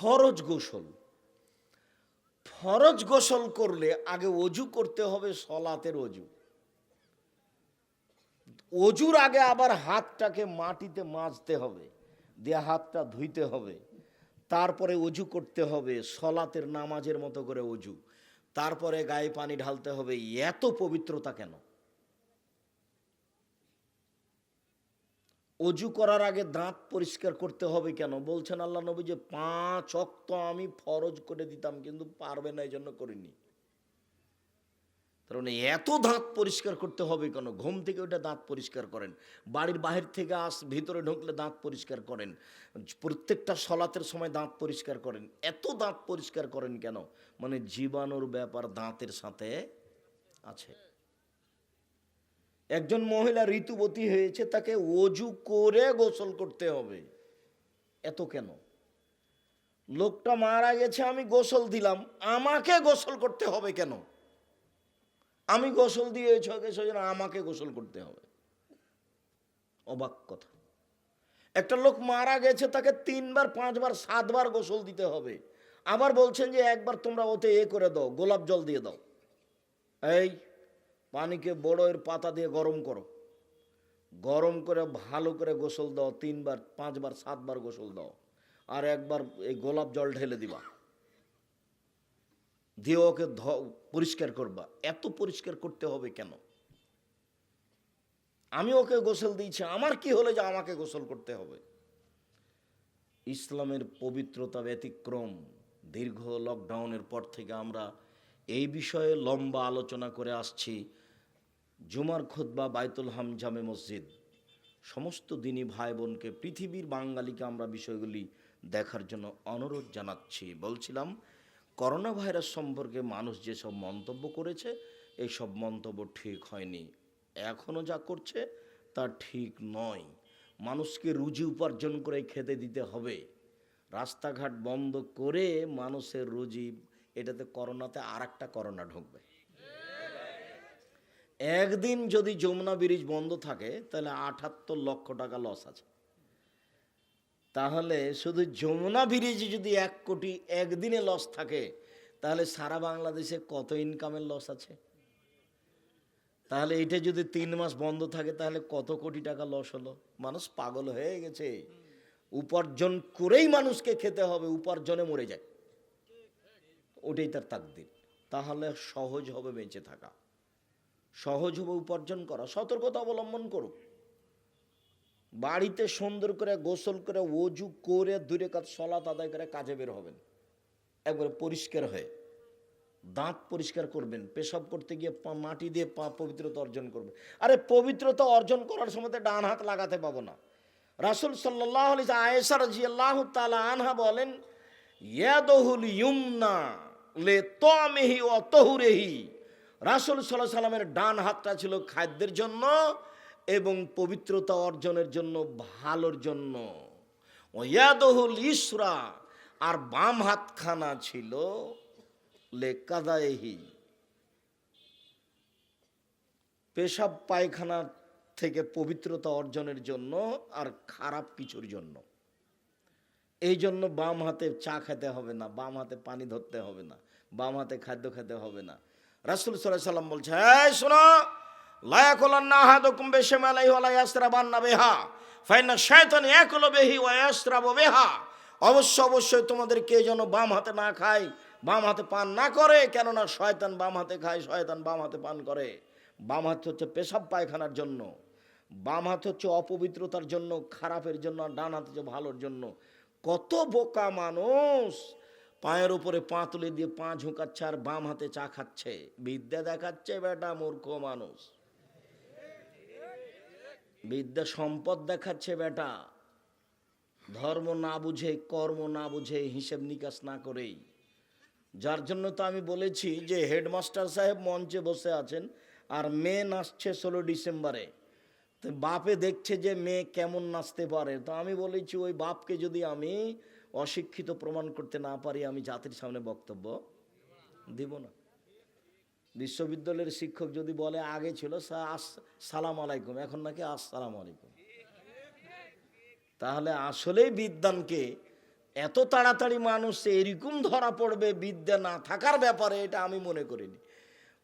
ফরজ গোসল। ফরজ গোসল করলে আগে অজু করতে হবে সলাতের অজু। অজুর আগে আবার হাতটাকে মাটিতে মাজতে হবে, দিয়ে হাতটা ধুইতে হবে। তারপরে অজু করতে হবে, সলাতের নামাজের মতো করে অজু। তারপরে গায়ে পানি ঢালতে হবে, এত পবিত্রতা কেন? অজু করার আগে দাঁত পরিষ্কার করতে হবে কেন? বলছেন আল্লাহ নবী যে পাঁচ অক্ত আমি ফরজ করে দিতাম, কিন্তু পারবে না এই জন্য করিনি কারণ এত দাঁত পরিষ্কার করতে হবে কেন? ঘুম থেকে ওটা দাঁত পরিষ্কার করেন। বাড়ির বাহির থেকে আস, ভিতরে ঢুকলে দাঁত পরিষ্কার করেন। প্রত্যেকটা সলাতের সময় দাঁত পরিষ্কার করেন। এত দাঁত পরিষ্কার করেন কেন? মানে জীবাণুর ব্যাপার দাঁতের সাথে আছে। একজন মহিলা ঋতুবতী হয়েছে, তাকে অজু করে গোসল করতে হবে। এত কেন? লোকটা মারা গেছে, আমি গোসল দিলাম, আমাকে গোসল করতে হবে কেন? আমি গোসল দিয়েছ সেজন্য আমাকে গোসল করতে হবে। অবাক কথা। একটা লোক মারা গেছে, তাকে তিনবার, পাঁচবার, সাতবার গোসল দিতে হবে। আবার বলছেন যে, একবার তোমরা ওতে এ করে দাও, গোলাপ জল দিয়ে দাও। এই পানিকে বড়ের পাতা দিয়ে গরম করো। গরম করে ভালো করে গোসল দাও, তিনবার, পাঁচবার, সাতবার গোসল দাও। আর একবার এই গোলাপ জল ঢেলে দিবা। দিয়ে ওকে পরিষ্কার করবা। এত পরিষ্কার করতে হবে কেন? আমি ওকে গোসল দিয়েছি, আমার কি হলে যে আমাকে গোসল করতে হবে? ইসলামের পবিত্রতা ব্যতিক্রম। দীর্ঘ লকডাউনের পর থেকে আমরা এই বিষয়ে লম্বা আলোচনা করে আসছি। জুমার খুতবা বাইতুল হাম জামে মসজিদ। সমস্ত দিনই ভাই বোনকে পৃথিবীর বাঙালিকে আমরা বিষয়গুলি দেখার জন্য অনুরোধ জানাচ্ছি। বলছিলাম করোনা ভাইরাস সম্পর্কে মানুষ যেসব মন্তব্য করেছে, এই সব মন্তব্য ঠিক হয়নি। এখনও যা করছে তা ঠিক নয়। মানুষকে রুজি উপার্জন করে খেতে দিতে হবে। রাস্তাঘাট বন্ধ করে মানুষের রুজি, এটাতে করোনাতে আর একটা করোনা ঢুকবে। একদিন যদি যমুনা ব্রিজ বন্ধ থাকে, তাহলে আঠাত্তর লক্ষ টাকা লস আছে। তাহলে শুধু যমুনা ব্রিজে যদি এক কোটি একদিনে লস থাকে, তাহলে সারা বাংলাদেশে কত ইনকামের লস আছে? তাহলে এটা যদি তিন মাস বন্ধ থাকে, তাহলে কত কোটি টাকা লস হলো? মানুষ পাগল হয়ে গেছে। উপার্জন করেই মানুষকে খেতে হবে, উপার্জনে মরে যায়। ওটাই তার তাকদির। তাহলে সহজ হবে বেঁচে থাকা। সহজ হবে উপার্জন করা। সতর্কতা অবলম্বন করুক বাড়িতে সুন্দর করে গোসল করে, অজু করে দূরে কাজ সলাত আদায় করে কাজে বের হবেন। একবারে পরিষ্কার হয়ে দাঁত পরিষ্কার করবেন, পেশাব করতে গিয়ে পা, মাটি দিয়ে পা পবিত্রতা অর্জন করবেন। আরে পবিত্রতা অর্জন করার সময় ডান হাত লাগাতে পাবো না। রাসুল সাল্লাহ আয়েসার জিয়াল্লাহ তালা আনহা বলেন, ইয়াদহুল ইউমনা লে তমেহি ও তহুরেহি। রাসুল সাল্লাহ সাল্লামের ডান হাতটা ছিল খাদ্যের জন্য এবং পবিত্রতা অর্জনের জন্য, ভালোর জন্য। ওয়াদহুল ইসরা, আর বাম হাতখানা ছিল লেকাদায়েহি পেশাব পায়খানা থেকে পবিত্রতা অর্জনের জন্য আর খারাপ কিছুর জন্য। এই জন্য বাম হাতে চা খেতে হবে না, বাম হাতে পানি ধরতে হবে না, বাম হাতে খাদ্য খেতে হবে না। রাসুল সাল্লাহ সাল্লাম বলছে, এই শোনো অবশ্য, অবশ্যই তোমাদেরকে যেন বাম হাতে না খায়, বাম হাতে পান না করে, কেননা শয়তান বাম হাতে খায়, শয়তান বাম হাতে পান করে। বাম হাত হচ্ছে পেশাব পায়খানার জন্য, বাম হাত হচ্ছে অপবিত্রতার জন্য, খারাপের জন্য, আর ডান হাত হচ্ছে ভালোর জন্য। কত বোকা মানুষ! পায়ের উপরে পা তুলে দিয়ে পা ঝুঁকাচ্ছে আর বাম হাতে চা খাচ্ছে। বিদ্যা দেখাচ্ছে, বেটা মূর্খ মানুষ। বিদ্যা সম্পদ দেখাচ্ছে, বেটা। ধর্ম না বুঝে, কর্ম না বুঝে হিসেব নিকাশ না করেই। যার জন্য তো আমি বলেছি যে হেডমাস্টার সাহেব মঞ্চে বসে আছেন আর মেয়ে নাচছে ষোলো ডিসেম্বরে। তো বাপে দেখছে যে মেয়ে কেমন নাচতে পারে। তো আমি বলেছি, ওই বাপকে যদি আমি অশিক্ষিত প্রমাণ করতে না পারি আমি জাতির সামনে বক্তব্য দিব না। বিশ্ববিদ্যালয়ের শিক্ষক যদি বলে, আগে ছিল আস- সালাম আলাইকুম, এখন নাকি আসসালাম আলাইকুম। তাহলে আসলেই বিদ্যানকে এত তাড়াতাড়ি মানুষ এরকম ধরা পড়বে বিদ্যা না থাকার ব্যাপারে, এটা আমি মনে করিনি।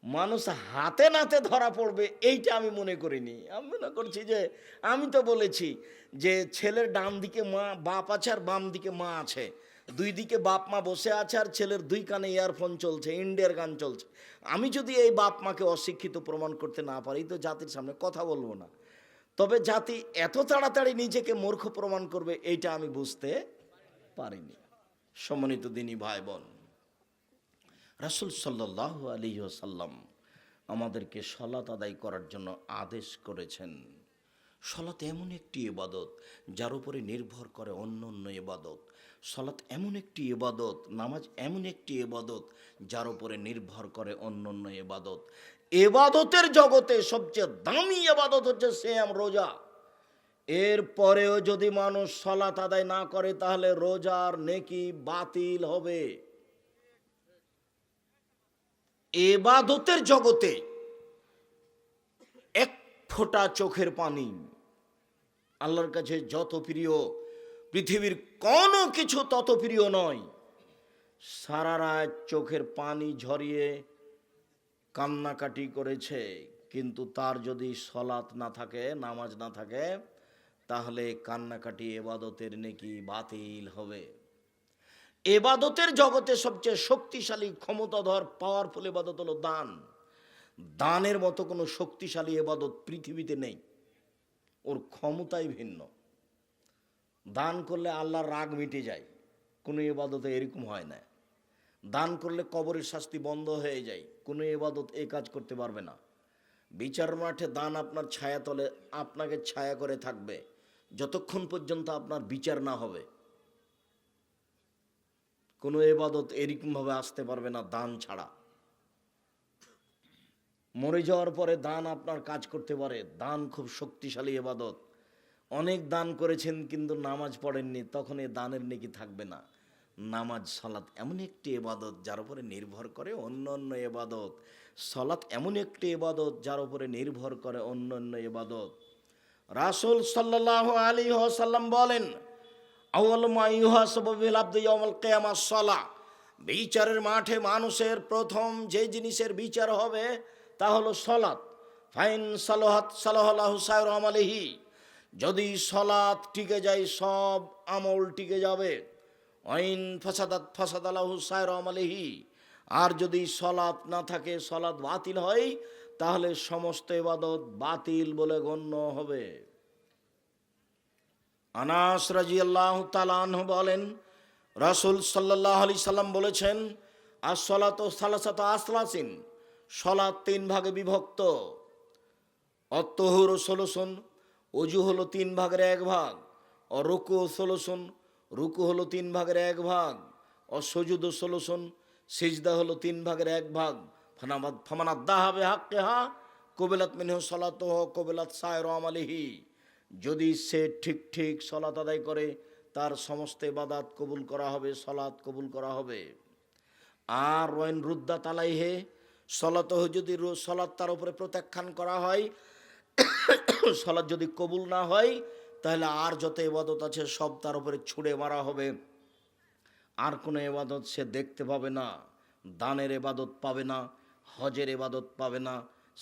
মানুষ হাতে নাতে ধরা পড়বে, এইটা আমি মনে করিনি। আমি মনে করছি যে, আমি তো বলেছি যে ছেলের ডান দিকে মা, বাপ আছে আর বাম দিকে মা আছে। দুই দিকে বাপ মা বসে আছে আর ছেলের দুই কানে ইয়ারফোন চলছে, ইন্ডিয়ার গান চলছে। আমি যদি এই বাপ মাকে অশিক্ষিত প্রমাণ করতে না পারি, তো জাতির সামনে কথা বলব না। তবে জাতি এত তাড়াতাড়ি নিজেকে মূর্খ প্রমাণ করবে, এইটা আমি বুঝতে পারিনি। সম্মানিত দিনী ভাই বোন রাসুল সাল্লাহ আলী সাল্লাম আমাদেরকে সলাত আদায় করার জন্য আদেশ করেছেন। সলাত এমন একটি ইবাদত যার উপরে নির্ভর করে অন্য অন্য ইবাদত। সলাত এমন একটি ইবাদত, নামাজ এমন একটি ইবাদত যার উপরে নির্ভর করে অন্য অন্য ইবাদত। এবাদতের জগতে সবচেয়ে দামি এবাদত হচ্ছে শ্যাম রোজা। এর পরেও যদি মানুষ সলাত আদায় না করে তাহলে রোজার নেকি বাতিল হবে। এবাদতের জগতে এক ফোঁটা চোখের পানি। আল্লাহর কাছে যত প্রিয়, পৃথিবীর কোনো কিছু তত প্রিয় নয়। সারা রাত চোখের পানি ঝরিয়ে কান্নাকাটি করেছে, কিন্তু তার যদি সলাৎ না থাকে, নামাজ না থাকে, তাহলে কান্নাকাটি এবাদতের নেকি বাতিল হবে। এবাদতের জগতে সবচেয়ে শক্তিশালী, ক্ষমতাধর পাওয়ারফুল এবাদত হলো দান। দানের মতো কোনো শক্তিশালী এবাদত পৃথিবীতে নেই। ওর ক্ষমতাই ভিন্ন। দান করলে আল্লাহর রাগ মিটে যায়। কোনো এবাদতে এরকম হয় না। দান করলে কবরের শাস্তি বন্ধ হয়ে যায়। কোনো এবাদত এ কাজ করতে পারবে না। বিচার মাঠে দান আপনার ছায়া তলে আপনাকে ছায়া করে থাকবে। যতক্ষণ পর্যন্ত আপনার বিচার না হবে। কোনো এবাদত এরকমভাবে আসতে পারবে না দান ছাড়া। মরে যাওয়ার পরে দান আপনার কাজ করতে পারে। দান খুব শক্তিশালী এবাদত অনেক দান করেছেন কিন্তু নামাজ পড়েননি, তখন এ দানের নেকি থাকবে না। নামাজ, সালাত এমন একটি এবাদত যার উপরে নির্ভর করে অন্য অন্য এবাদত সালাত এমন একটি এবাদত যার উপরে নির্ভর করে অন্য অন্য এবাদত রাসুল সাল্লাহ আলী সাল্লাম বলেন বিচারের মাঠে মানুষের প্রথম যে জিনিসের বিচার হবে তা হলো সলাৎ ফাইন সালোহাত সালাহ সায়র আমালিহি যদি সলাৎ টিকে যায়, সব আমল টিকে যাবে। অইন ফাসাদাত ফাসাদ আলাহু সায়র আমালিহি আর যদি সলাৎ না থাকে সলাৎ বাতিল হয়, তাহলে সমস্ত ইবাদত বাতিল বলে গণ্য হবে। আনাস রাজি আল্লাহ তালাহ বলেন, রাসুল সাল্লাহ আলি সাল্লাম বলেছেন আসলাত সালাসাত আসলাসিন সলাৎ তিন ভাগে বিভক্ত। অত্তহুর ষোলোশন অজু হলো তিন ভাগের এক ভাগ ও রুকু ষোলোশন রুকু হলো তিন ভাগের এক ভাগ ও সজুদ ষোলোশন সিজদা হলো তিন ভাগের এক ভাগ। ফানাবাদ ফামানাদ্দা হবে হাক্কে হা কবিলাত মিনহ সলাত কবিলাত সায় রমালিহি যদি সে ঠিক ঠিক সলাত আদায় করে, তার সমস্ত ইবাদাত কবুল করা হবে সলাৎ কবুল করা হবে। আর ওয়াইন রুদ্দা তালাই হে সলাত যদি সলাৎ তার উপরে প্রত্যাখ্যান করা হয় সলাৎ যদি কবুল না হয়, তাহলে আর যত ইবাদত আছে সব তার উপরে ছুঁড়ে মারা হবে। আর কোনো এবাদত সে দেখতে পাবে না, দানের এবাদত পাবে না, হজের এবাদত পাবে না,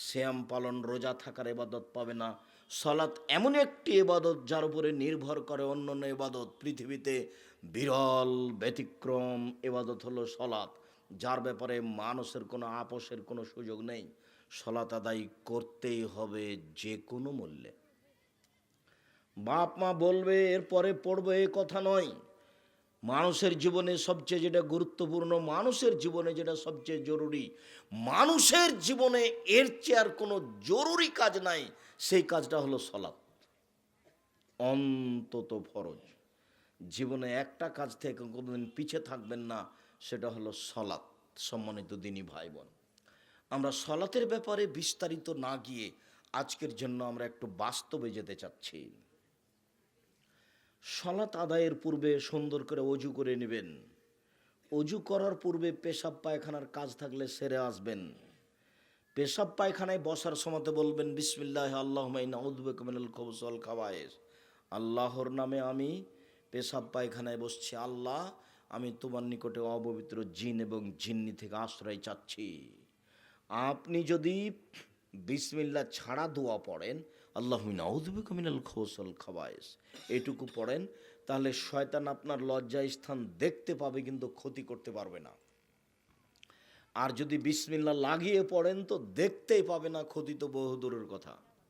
শ্যাম পালন, রোজা থাকার এবাদত পাবে না সলাৎ এমন একটি এবাদত যার উপরে নির্ভর করে অন্য অন্য এবাদত পৃথিবীতে বিরল, ব্যতিক্রম এবাদত হলো সলাৎ, যার ব্যাপারে মানুষের কোনো আপোষের কোনো সুযোগ নেই। সলাত আদায় করতেই হবে যে কোনো মূল্যে। বাপ মা বলবে, এরপরে পড়বে এ কথা নয়। মানুষের জীবনে সবচেয়ে যেটা গুরুত্বপূর্ণ, মানুষের জীবনে যেটা সবচেয়ে জরুরি, মানুষের জীবনে এর চেয়ে আর কোনো জরুরি কাজ নাই, সেই কাজটা হলো সলাৎ। অন্তত ফরজ। জীবনে একটা কাজ থেকে কোনোদিন পিছে থাকবেন না, সেটা হলো সলাৎ, সম্মানিত দিনী ভাই বোন আমরা সলাতের ব্যাপারে বিস্তারিত না গিয়ে আজকের জন্য আমরা একটু বাস্তবে যেতে চাচ্ছি। সলাত আদায়ের পূর্বে সুন্দর করে অজু করে নেবেন। অজু করার পূর্বে পেশাব পায়খানার কাজ থাকলে সেরে আসবেন। পেশাব পায়খানায় বসার সময়তে বলবেন, বিসমিল্লাহ আল্লাহ মাইনা উদ্বেকমিনাল খবসল আল্লাহর নামে আমি পেশাব পায়খানায় বসছি। আল্লাহ, আমি তোমার নিকটে অপবিত্র জিন এবং জিন্নি থেকে আশ্রয় চাচ্ছি। আপনি যদি বিসমিল্লা ছাড়া দোয়া পড়েন আল্লাহ মিনাউদ্দিমিনাল খোসল খাবায়েস এটুকু পড়েন, তাহলে শয়তান আপনার লজ্জায় স্থান দেখতে পাবে, কিন্তু ক্ষতি করতে পারবে না। আর যদি বিসমিল্লা লাগিয়ে পড়েন, তো দেখতেই পাবে না, ক্ষতি তো বহুদূরের কথা।